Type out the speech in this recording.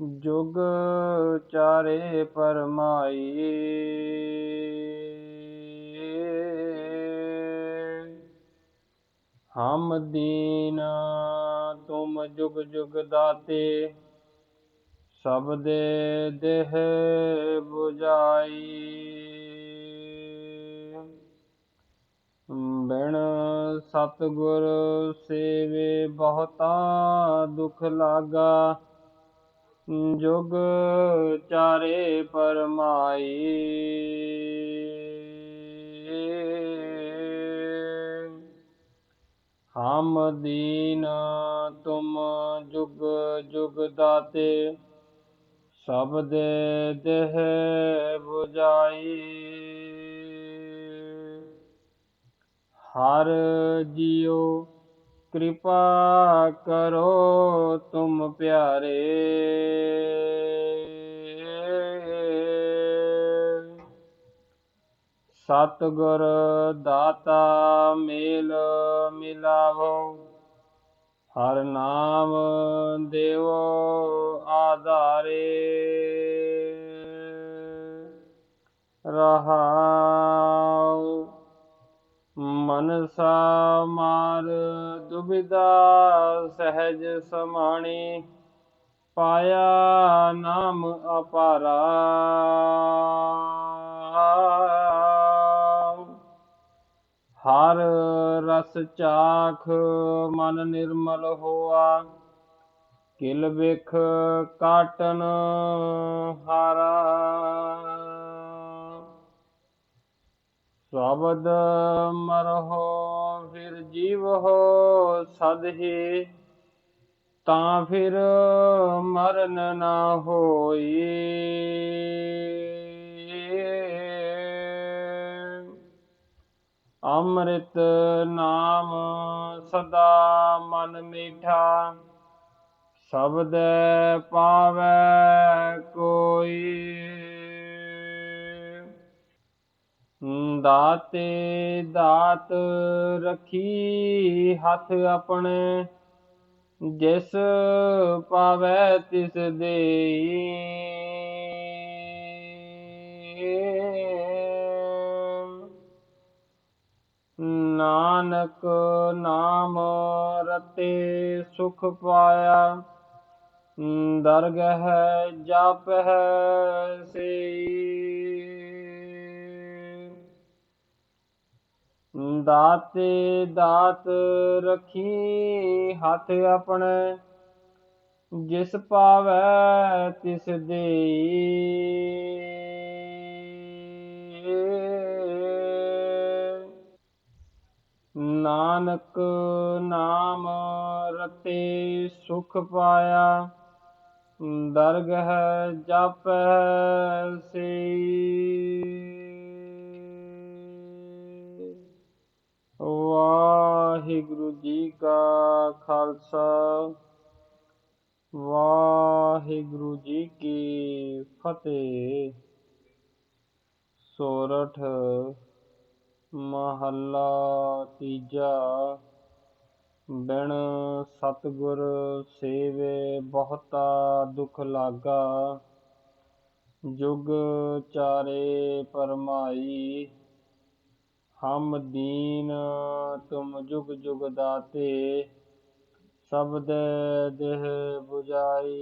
ਜੁਗ ਚਾਰੇ ਪਰਮਾਈ। ਹਮ ਦੀਨ ਤੁਮ ਜੁਗ ਜੁਗ ਦਾਤੇ, ਸਭ ਦੇ ਦੇਹ 부ਜਾਈ ਬਿਨ ਸਤਿਗੁਰ ਸੇਵੇ ਬਹੁਤਾ ਦੁਖ ਲਾਗਾ ਜੁਗ ਚਾਰੇ ਪਰਮਾਈ। ਹਮ ਦੀਨ ਤੁਮ ਜੁਗ ਜੁਗ ਦਾਤੇ ਸਭ ਦੇ ਦੇਹ 부ਜਾਈ ਹਰ ਜੀਉ ਕਿਰਪਾ ਕਰੋ ਤੁਮ ਪਿਆਰੇ। ਸਤਿਗੁਰ ਦਾਤਾ ਮੇਲ ਮਿਲਾਵੋ ਹਰ ਨਾਮ ਦੇਵੋ ਆਧਾਰੇ। ਰਹਾਉ ਮਨਸਾ ਮਾਰ ਦੁਬਿਦਾ ਸਹਿਜ ਸਮਾਣੀ, ਪਾਇਆ ਨਾਮ ਅਪਾਰਾ। ਹਰ ਰਸ ਚਾਖ ਮਨ ਨਿਰਮਲ ਹੋਆ, ਕਿਲ ਵਿਖ ਕਾਟਨ ਹਾਰਾ। ਸ਼ਬਦ ਮਰਹੁ ਫਿਰ ਜੀਵ ਹੋ ਸਦ ਹੀ ਤਾਂ ਫਿਰ ਮਰਨ ਨਾ ਹੋਈ ਅੰਮ੍ਰਿਤ ਨਾਮ ਸਦਾ ਮਨ ਮੀਠਾ, ਸ਼ਬਦ ਪਾਵੈ ਕੋਈ। ਦਾਤੇ ਦਾਤ ਰਖੀ ਹੱਥ ਆਪਣੇ, ਜਿਸ ਪਾਵੈ ਤਿਸ ਦੇਈ। ਨਾਨਕ ਨਾਮ ਰਤੇ ਸੁਖ ਪਾਇਆ, ਦਰਗਹ ਜਪ ਹੈ ਦਾਤੇ ਦਾਤ ਰਖੀ ਹੱਥ ਆਪਣੇ, ਜਿਸ ਪਾਵੈ ਤਿਸ ਦੇਈ। ਨਾਨਕ ਨਾਮ ਰਤੇ ਸੁਖ ਪਾਇਆ, ਦਰਗਹ ਜਪ ਸੇ ਵਾਹਿਗੁਰੂ ਜੀ ਕਾ ਖਾਲਸਾ। ਵਾਹਿਗੁਰੂ ਜੀ ਕੀ ਫਤਿਹ। ਸੋਰਠ ਮਹੱਲਾ ਤੀਜਾ। ਬਿਨ ਸਤਿਗੁਰ ਸੇਵੇ ਬਹੁਤਾ ਦੁਖ ਲਾਗਾ। ਜੁਗ ਚਾਰੇ ਪਰਮਾਈ ਹਮ ਦੀਨ ਤੁਮ ਜੁਗ ਜੁਗ ਦਾਤੇ ਸਬਦ ਦੇਹ 부ਜਾਈ